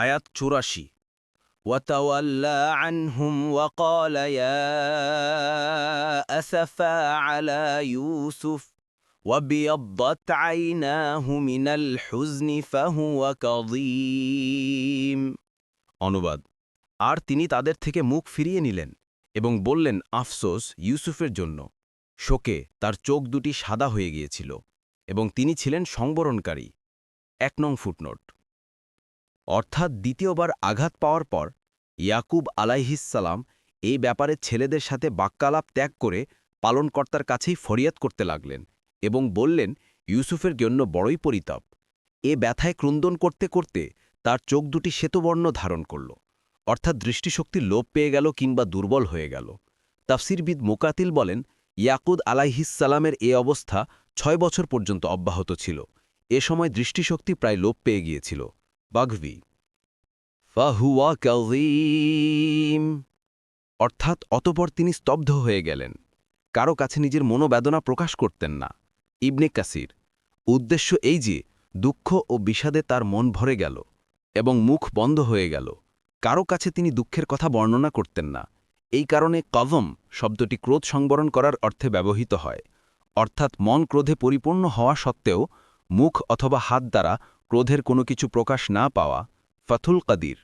আয়াত চুরাশি وتولى عنهم وقال يا أسفا على يوسف وابيضت عيناه من الحزن فهو كظيم অনুবাদ আর তিনি তাদের থেকে মুখ ফিরিয়ে নিলেন এবং বললেন আফসোস ইউসুফের জন্য শোকে তার চোখ দুটি সাদা হয়ে গিয়েছিল এবং তিনি ছিলেন সংবরণকারী এক নং ফুটনোট অর্থাৎ দ্বিতীয়বার আঘাত পাওয়ার পর, ইয়াকুব আলাইহিসালাম এই ব্যাপারে ছেলেদের সাথে বাক্যালাপ ত্যাগ করে পালনকর্তার কাছেই ফরিয়াদ করতে লাগলেন এবং বললেন, ইউসুফের জন্য বড়ই পরিতাপ। এ ব্যথায় ক্রন্দন করতে করতে তার চোখ দুটি শ্বেতবর্ণ ধারণ করল। অর্থাৎ দৃষ্টিশক্তি লোপ পেয়ে গেল কিংবা দুর্বল হয়ে গেল। তাফসিরবিদ মোকাতিল বলেন ইয়াকুদ আলাইহিসালামের এ অবস্থা ছয় বছর পর্যন্ত অব্যাহত ছিল। এ সময় দৃষ্টিশক্তি প্রায় লোপ পেয়ে গিয়েছিল। বাঘভি ফাহুয়া কাজিম অর্থাৎ অতপর তিনি স্তব্ধ হয়ে গেলেন। কারও কাছে নিজের মনোবেদনা প্রকাশ করতেন না। ইবনে কাসির। উদ্দেশ্য এই যে, দুঃখ ও বিষাদে তার মন ভরে গেল এবং মুখ বন্ধ হয়ে গেল। কারও কাছে তিনি দুঃখের কথা বর্ণনা করতেন না। এই কারণে কভম শব্দটি ক্রোধ সংবরণ করার অর্থে ব্যবহৃত হয়। অর্থাৎ মন ক্রোধে পরিপূর্ণ হওয়া সত্ত্বেও মুখ অথবা হাত দ্বারা ক্রোধের কোনো কিছু প্রকাশ না পাওয়া ফাথুল কাদির।